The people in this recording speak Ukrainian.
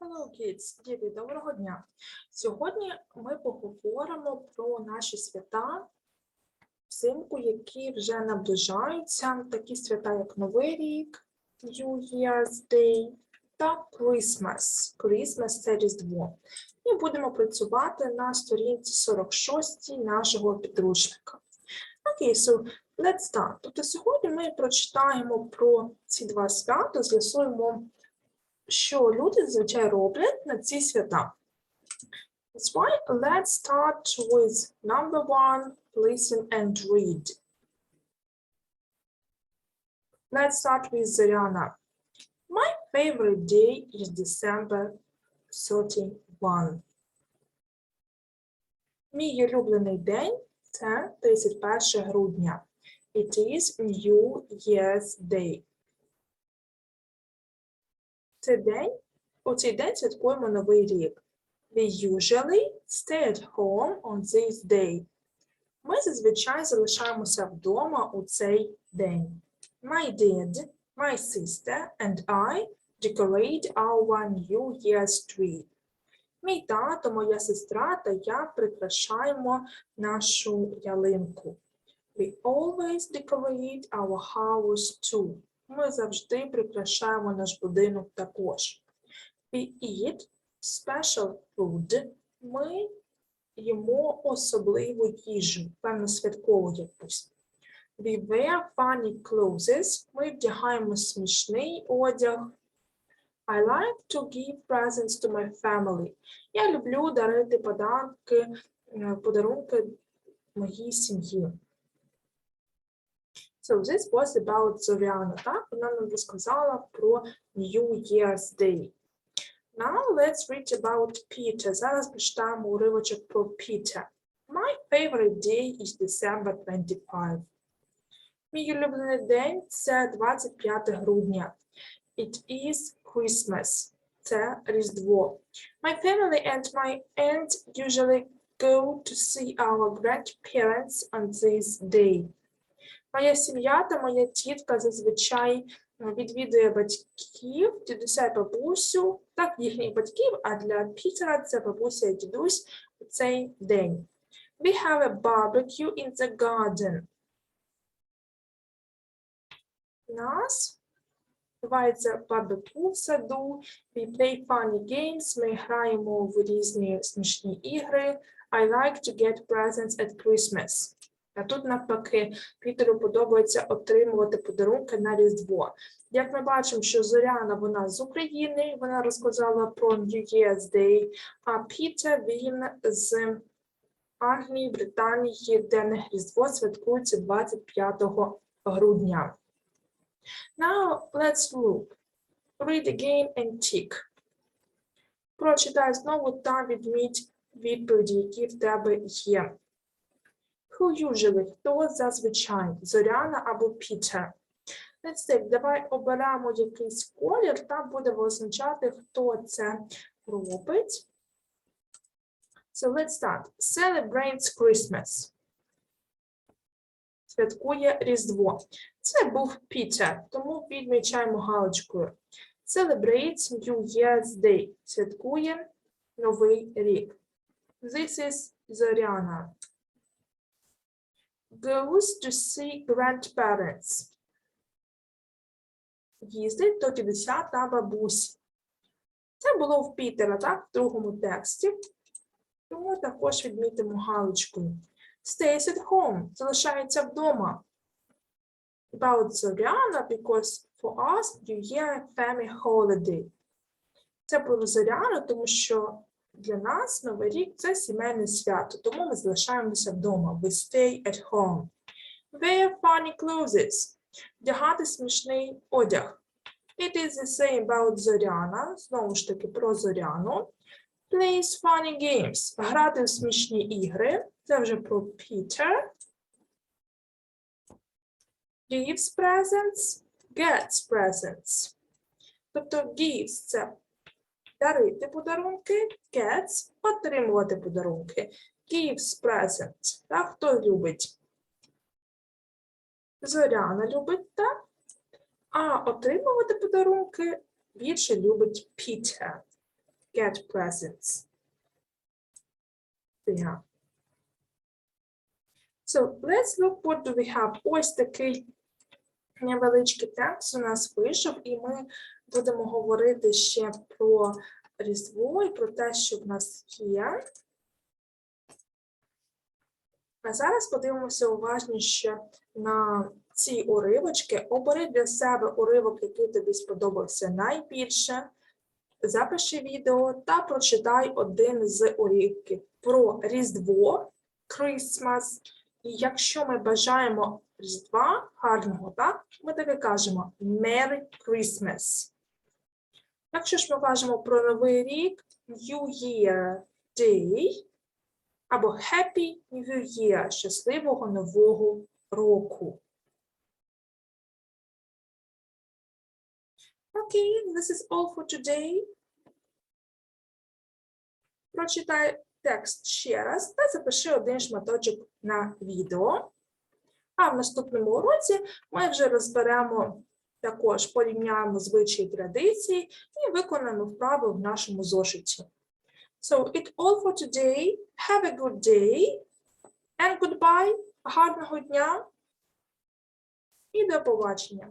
Hello, kids! Діти, доброго дня! Сьогодні ми поговоримо про наші свята взимку, які вже наближаються, такі свята, як Новий рік, New Year's Day та Christmas. Christmas – це Різдво. І будемо працювати на сторінці 46 нашого підручника. Окей, so let's start. Тобто сьогодні ми прочитаємо про ці два свята, з'ясуємо що люди зазвичай роблять на ці свята. That's why let's start with number one, listen and read. Let's start with Zarina. My favorite day is December 31. Мій улюблений день це 31 грудня. It is New Year's Day. Цей день, у цей день святкуємо Новий рік. We usually stay at home on this day. Ми зазвичай залишаємося вдома у цей день. My dad, my sister and I decorate our New Year's tree. Мій тато, моя сестра та я прикрашаємо нашу ялинку. We always decorate our house too. Ми завжди прикрашаємо наш будинок також. We eat special food. Ми їмо особливу їжу, певно святкову якусь. We wear funny clothes. Ми вдягаємо смішний одяг. I like to give presents to my family. Я люблю дарити подарунки, е, подарунки моїй сім'ї. So this was about Зоряна, так? Вона нам розказала про New Year's Day. Now let's read about Peter. Зараз прочитаємо уривочок про Peter. My favorite day is December 25. Мій улюблений день це 25 грудня. It is Christmas. Це Різдво. My family and my aunt usually go to see our grandparents on this day. Моя сім'я та моя тітка зазвичай е, відвідує батьків, дідуся і бабусю, так, їхніх батьків, а для Пітера це бабуся і дідусь у цей день. We have a barbecue in the garden. У нас відбувається барбекю в саду, we play funny games, ми граємо в різні смішні ігри. I like to get presents at Christmas. А тут навпаки, Пітеру подобається отримувати подарунки на Різдво. Як ми бачимо, що Зоряна вона з України, вона розказала про New Day, а Пітер він з Англії, Британії, де них Різдво святкується 25 грудня. Now let's look. Read again and tick. Прочитай знову та відміть відповіді, які в тебе є. Who usually? Хто зазвичай? Зоряна або Пітер? Let's. Давай оберемо якийсь колір та будемо означати, хто це робить. So let's start. Celebrates Christmas. Святкує Різдво. Це був Пітер, тому відмічаємо галочкою. Celebrates New Year's Day. Святкує Новий рік. This is Зоряна goes to see grandparents. Їздить до дідуся та бабусі. Це було в Пітера, так, в другому тексті. Тому також відмітимо галочкою. Stays at home. Залишається вдома. About Зоряна, because for us New Year family holiday. Це про Зоряну, тому що для нас Новий рік це сімейне свято, тому ми залишаємося вдома. We stay at home. Wear funny clothes. Вдягати смішний одяг. It is the same about Зоряна. Знову ж таки, про Зоряну. Plays funny games. Грати в смішні ігри. Це вже про Peter. Gives presents. Gets presents. Тобто gives – це дарити подарунки, gets – отримувати подарунки. Gives present. Так, хто любить? Зоряна любить, так? А отримувати подарунки більше любить Peter. get presents. Yeah. So let's look what do we have. Ось такий невеличкий текст у нас вийшов, і ми будемо говорити ще про Різдво і про те, що в нас є. А зараз подивимося уважніше на ці уривочки. Обери для себе уривок, який тобі сподобався найбільше. Запиши відео та прочитай один з уривків про Різдво, Christmas. І якщо ми бажаємо Різдва гарного, так, ми таки кажемо Merry Christmas. Якщо ж ми кажемо про Новий рік, New Year Day або Happy New Year, щасливого нового року. Okay, this is all for today. Прочитай текст ще раз та запиши один шматочок на відео. А в наступному уроці ми вже розберемо також порівняємо звичаї традиції і виконаємо вправи в нашому зошиті. So, it's all for today. Have a good day and goodbye. Гарного дня і до побачення.